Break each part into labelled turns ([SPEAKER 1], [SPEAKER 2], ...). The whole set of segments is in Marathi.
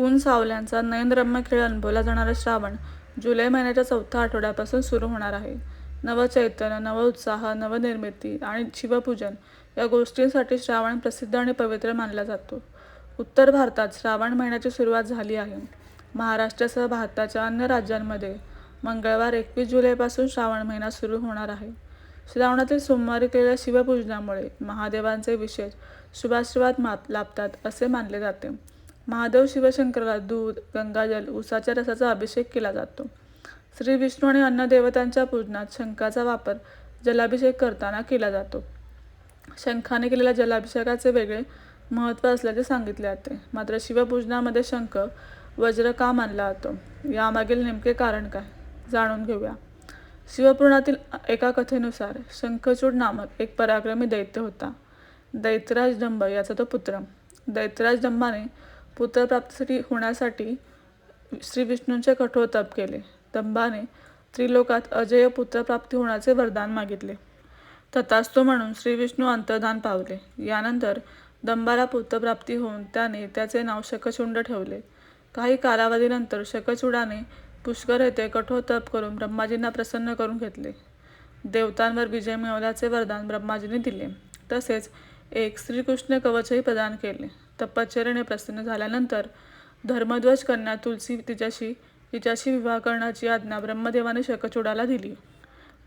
[SPEAKER 1] ऊन सावल्यांचा नयनरम्य खेळ अनुभवला जाणारा श्रावण जुलै महिन्याच्या चौथ्या आठवड्यापासून सुरू होणार आहे. नवचैतन्य, नवउत्साह, नवनिर्मिती आणि शिवपूजन या गोष्टींसाठी श्रावण प्रसिद्ध आणि पवित्र मानला जातो. उत्तर भारतात श्रावण महिन्याची सुरुवात झाली आहे. महाराष्ट्रासह भारताच्या अन्य राज्यांमध्ये मंगळवार एकवीस जुलैपासून श्रावण महिना सुरू होणार आहे. श्रावणातील सोमवारी केलेल्या शिवपूजनामुळे महादेवांचे विशेष शुभाशीर्वाद लाभतात असे मानले जाते. महादेव शिवशंकरला दूध, गंगाजल, उसाच्या रसाचा अभिषेक केला जातो. श्री विष्णू आणि अन्य देवतांच्या पूजनात शंखाचा वापर जलाभिषेक करताना केला जातो. शंखाने केलेल्या जलाभिषेकाचे वेगळे महत्त्व असल्याचे सांगितले जाते. मात्र शिवपूजनामध्ये शंख, वज्र का मानला जातो, यामागील नेमके कारण काय, जाणून घेऊया. शिवपुराणातील एका कथेनुसार शंखचूड नामक एक पराक्रमी दैत्य होता. दैत्यराज डंब याचा तो पुत्र. दैत्यराज डंबाने पुत्रप्राप्तीसाठी होण्यासाठी श्रीविष्णूंचे कठोर तप केले. दंभाने त्रिलोकात अजय पुत्रप्राप्ती होण्याचे वरदान मागितले. तथास्तु म्हणून श्रीविष्णू अंतर्धान पावले. यानंतर दंबाला पुत्रप्राप्ती होऊन त्याने त्याचे नाव शकचुंड ठेवले. काही कालावधीनंतर शकचुडाने पुष्कर येथे कठोर तप करून ब्रह्माजींना प्रसन्न करून घेतले. देवतांवर विजय मिळवल्याचे वरदान ब्रह्माजींनी दिले. तसेच एक श्रीकृष्ण कवचही प्रदान केले. तपश्चर्येने प्रसन्न झाल्यानंतर धर्मध्वज कन्या तुलसी तिच्याशी तिच्याशी विवाह करण्याची आज्ञा ब्रह्मदेवाने शकचूडाला दिली.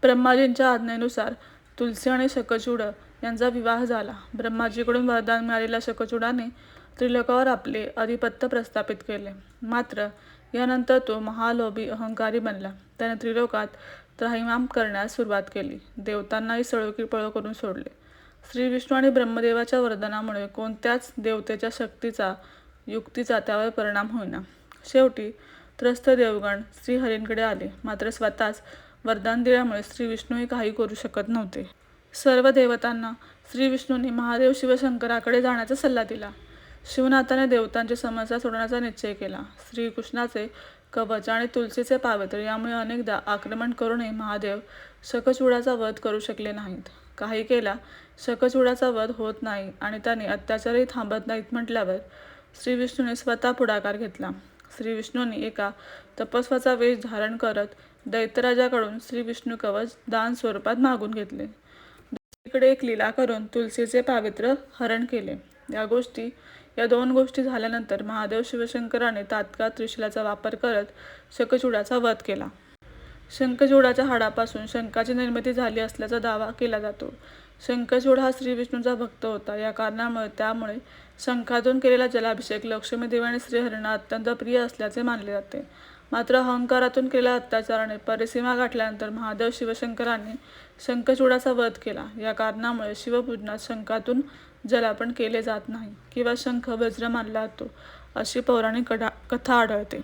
[SPEAKER 1] ब्रह्माजींच्या आज्ञेनुसार तुलसी आणि शकचूड यांचा विवाह झाला. ब्रह्माजीकडून वरदान मिळालेल्या शकचूडाने त्रिलोकावर आपले अधिपत्य प्रस्थापित केले. मात्र यानंतर तो महालोभी, अहंकारी बनला. त्याने त्रिलोकात त्राहिमाम करण्यास सुरुवात केली. देवतांनाही सळोकी-पळो करून सोडले. श्री विष्णू आणि ब्रह्मदेवाच्या वरदानामुळे कोणत्याच देवतेच्या शक्तीचा, युक्तीचा त्यावर परिणाम होईना. शेवटी त्रस्त देवगण श्रीहरींकडे आले. मात्र स्वतःच वरदान दिल्यामुळे श्री विष्णूही काही करू शकत नव्हते. सर्व देवतांना श्री विष्णूंनी महादेव शिवशंकराकडे जाण्याचा सल्ला दिला. शिवनाथाने देवतांची समस्या सोडवण्याचा निश्चय केला. श्रीकृष्णाचे कवच आणि तुलसीचे पावत्र यामुळे अनेकदा आक्रमण करूनही महादेव शकचूडाचा वध करू शकले नाहीत. काही केला शकचूडाचा वध होत नाही आणि त्याचे अत्याचारही थांबत नाहीत म्हटल्यावर श्रीविष्णूने स्वतः पुढाकार घेतला. श्रीविष्णूंनी एका तपस्वाचा वेश धारण करत दैत्यराजाकडून श्रीविष्णुकवच दान स्वरूपात मागून घेतले. दुसरीकडे एक लीला करून तुलसीचे पावित्र्य हरण केले. या गोष्टी या दोन गोष्टी झाल्यानंतर महादेव शिवशंकराने तात्काळ त्रिशूलाचा वापर करत शंखचूडाचा वध केला. शंखचूडाच्या हाडापासून शंखाची निर्मिती झाली असल्याचा दावा केला जातो. शंखचूड हा श्रीविष्णूंचा भक्त होता. या कारणामुळे त्यामुळे शंखातून केलेला जलाभिषेक लक्ष्मीदेवी आणि श्रीहरींना अत्यंत प्रिय असल्याचे मानले जाते. मात्र अहंकारातून केलेल्या अत्याचाराने परिसीमा गाठल्यानंतर महादेव शिवशंकरांनी शंखचूडाचा वध केला. या कारणामुळे शिवपूजनात शंखातून जलार्पण केले जात नाही किंवा शंख वज्र मानला जातो, अशी पौराणिक कथा आढळते.